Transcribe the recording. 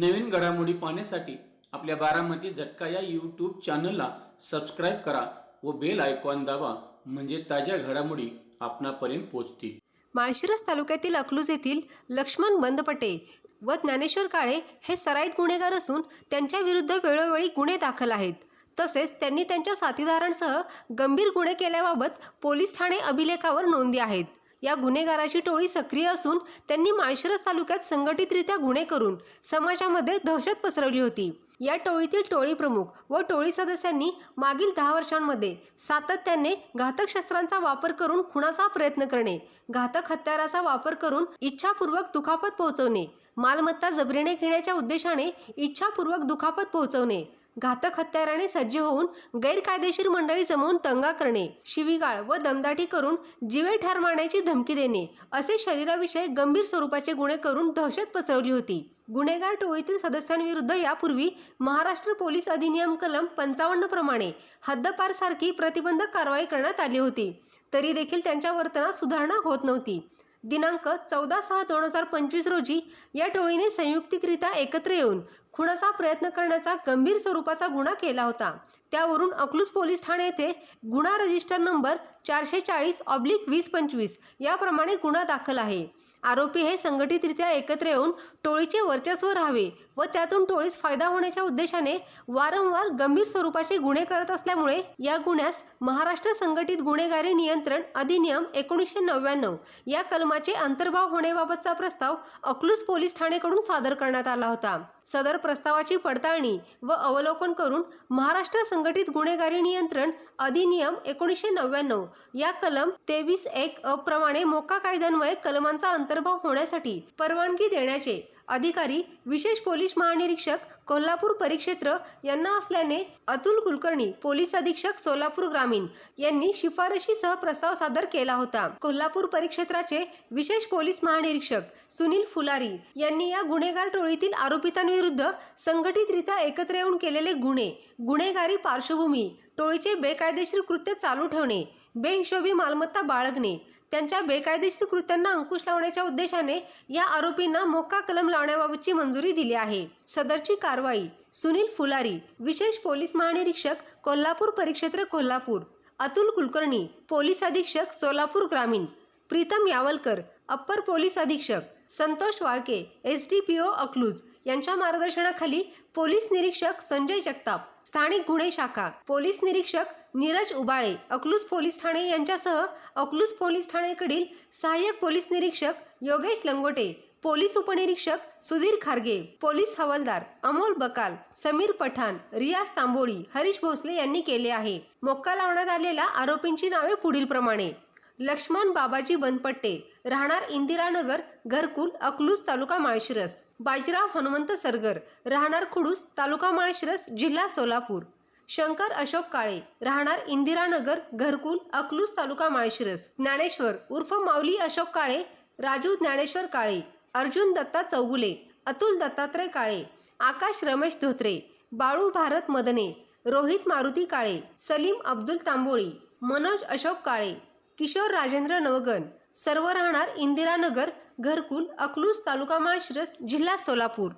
नवीन घडामोडी पाहण्यासाठी आपल्या बारामती झटका या यूट्यूब चॅनलला सबस्क्राईब करा व बेल आयकॉन दाबा म्हणजे ताज्या घडामोडी आपणापर्यंत पोहोचतील. माळशिरस तालुक्यातील अकलूज येथील लक्ष्मण बंदपटे व ज्ञानेश्वर काळे हे सराईत गुन्हेगार असून त्यांच्या विरुद्ध वेळोवेळी गुन्हे दाखल आहेत. तसेच त्यांनी त्यांच्या साथीदारांसह गंभीर गुन्हे केल्याबाबत पोलीस ठाणे अभिलेखावर नोंदी आहेत. या गुन्हेगाराची टोळी सक्रिय असून त्यांनी माळशिरस तालुक्यात संघटितरित्या गुन्हे करून समाजामध्ये दहशत पसरवली होती. या टोळीतील टोळी प्रमुख व टोळी सदस्यांनी मागील दहा वर्षांमध्ये सातत्याने घातक शस्त्रांचा वापर करून खुणाचा प्रयत्न करणे घातक हत्याराचा वापर करून इच्छापूर्वक दुखापत पोहोचवणे मालमत्ता जबरीने घेण्याच्या उद्देशाने इच्छापूर्वक दुखापत पोहोचवणे घातक हत्याराने सज्ज होऊन गैरकायदेशीर मंडळी जमवून दंगा करणे शिवीगाळ व दमदाटी करून जिवे ठार मारण्याची धमकी देणे असे शरीराविषयी गंभीर स्वरूपाचे गुन्हे करून दहशत पसरवली होती. गुन्हेगार टोळीतील सदस्यांविरुद्ध यापूर्वी महाराष्ट्र पोलीस अधिनियम कलम पंचावन्न प्रमाणे हद्दपार सारखी प्रतिबंधक कारवाई करण्यात आली होती. तरी देखील त्यांच्या वर्तनात सुधारणा होत नव्हती. दिनांक चौदा सहा दोन हजार पंचवीस रोजी या टोळीने संयुक्तिकरित्या एकत्र येऊन खुनाचा प्रयत्न करण्याचा गंभीर स्वरूपाचा गुन्हा केला होता. त्यावरून अकलूज पोलीस ठाणे येथे गुन्हा रजिस्टर नंबर चारशे चाळीस ऑब्लिक वीस पंचवीस याप्रमाणे गुन्हा दाखल आहे. आरोपी हे संघटितरित्या एकत्र येऊन टोळीचे वर्चस्व राहावे व त्यातून टोळीस फायदा होण्याच्या उद्देशाने वारंवार गंभीर स्वरूपाचे गुन्हे करत असल्यामुळे या गुन्ह्यास महाराष्ट्र संघटित गुन्हेगारी नियंत्रण अधिनियम एकोणीसशे नव्याण्णव या कलमाचे अंतर्भाव होण्याबाबतचा प्रस्ताव अकलूज पोलीस ठाणेकडून सादर करण्यात आला होता. सदर प्रस्तावाची पडताळणी व अवलोकन करून महाराष्ट्र संघटित गुन्हेगारी नियंत्रण अधिनियम एकोणीसशे नव्याण्णव या कलम तेवीस एक अप्रमाणे प्रमाणे मोका कायद्यान्वये कलमांचा अंतर्भाव होण्यासाठी परवानगी देण्याचे अधिकारी विशेष पोलीस महानिरीक्षक कोल्हापूर परिक्षेत्र यांना असल्याने अतुल कुलकर्णी पोलीस अधीक्षक सोलापूर ग्रामीण यांनी शिफारशीसह प्रस्ताव सादर केला होता. कोल्हापूर परिक्षेत्राचे विशेष पोलीस महानिरीक्षक सुनील फुलारी यांनी या गुन्हेगार टोळीतील आरोपितांविरुद्ध संघटितरित्या एकत्र येऊन केलेले गुन्हे गुन्हेगारी पार्श्वभूमी टोळीचे बेकायदेशीर कृत्य चालू ठेवणे बेहिशोबी मालमत्ता बाळगणे त्यांच्या बेकायदेशीर कृत्यांना अंकुश लावण्याच्या उद्देशाने या आरोपींना मोक्का कलम लावण्याबाबतची मंजुरी दिली आहे. सदरची कारवाई सुनील फुलारी विशेष पोलीस महानिरीक्षक कोल्हापूर परिक्षेत्र कोल्हापूर अतुल कुलकर्णी पोलीस अधीक्षक सोलापूर ग्रामीण प्रीतम यावलकर अप्पर पोलीस अधीक्षक Santosh Walke S D P O Akluj यांच्या मार्गदर्शनाखाली पोलीस निरीक्षक संजय जगताप स्थानिक गुन्हे शाखा पोलीस निरीक्षक नीरज उबाळे अकलूज पोलीस ठाणे यांच्यासह अकलूज पोलीस ठाणेकडील सहाय्यक पोलीस निरीक्षक योगेश लंगोटे पोलीस उपनिरीक्षक सुधीर खारगे पोलीस हवालदार अमोल बकाल समीर पठाण रियाज तांबोळी हरीश भोसले यांनी केले आहे. मोक्का लावण्यात आलेल्या आरोपींची नावे पुढीलप्रमाणे. लक्ष्मण बाबाजी बनपट्टे राहणार इंदिरानगर घरकुल अकलूज तालुका माळशिरस. बाजीराव हनुमंत सरगर राहणार खुडूस तालुका माळशिरस जिल्हा सोलापूर. शंकर अशोक काळे राहणार इंदिरानगर घरकुल अकलूज तालुका माळशिरस. ज्ञानेश्वर उर्फ माऊली अशोक काळे राजू ज्ञानेश्वर काळे अर्जुन दत्ता चौगुले अतुल दत्तात्रय काळे आकाश रमेश धोत्रे बाळू भारत मदने रोहित मारुती काळे सलीम अब्दुल तांबोळी मनोज अशोक काळे किशोर राजेंद्र नवगन. सर्व राहणार इंदिरानगर घरकुल अकलूज तालुका माळशिरस जिल्हा सोलापूर.